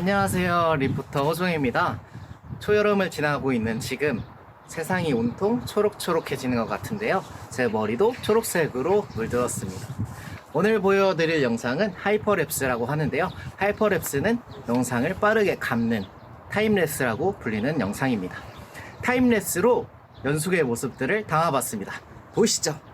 안녕하세요. 리포터 호종입니다. 초여름을 지나고 있는 지금 세상이 온통 초록초록해지는 것 같은데요. 제 머리도 초록색으로 물들었습니다. 오늘 보여드릴 영상은 하이퍼랩스라고 하는데요. 하이퍼랩스는 영상을 빠르게 감는 타임랩스라고 불리는 영상입니다. 타임랩스로 연숙의 모습들을 담아봤습니다. 보시죠.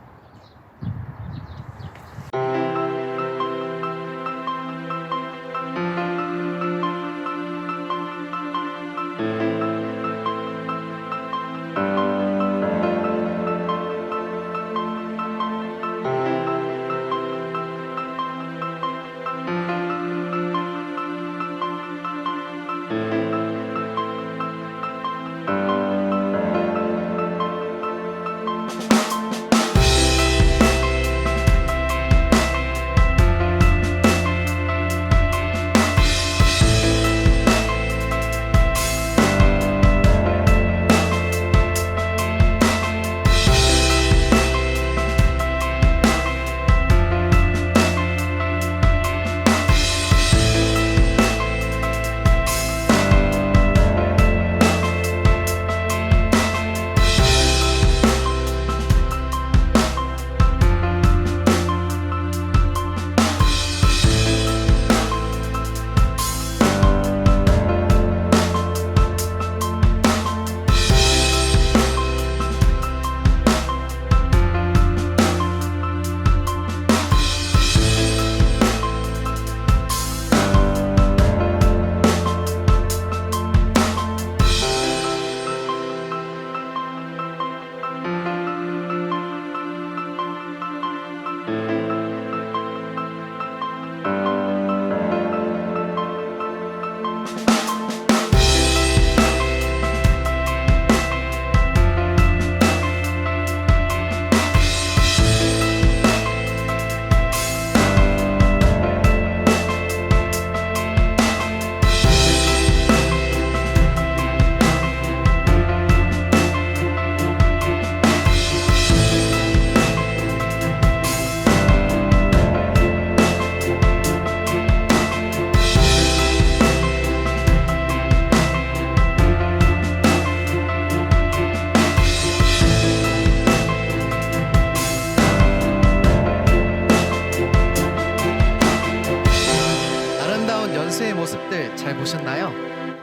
잘 보셨나요?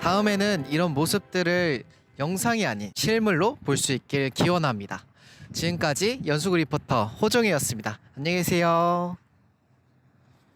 다음에는 이런 모습들을 영상이 아닌 실물로 볼 수 있길 기원합니다. 지금까지 연수구 리포터 호정이었습니다. 안녕히 계세요.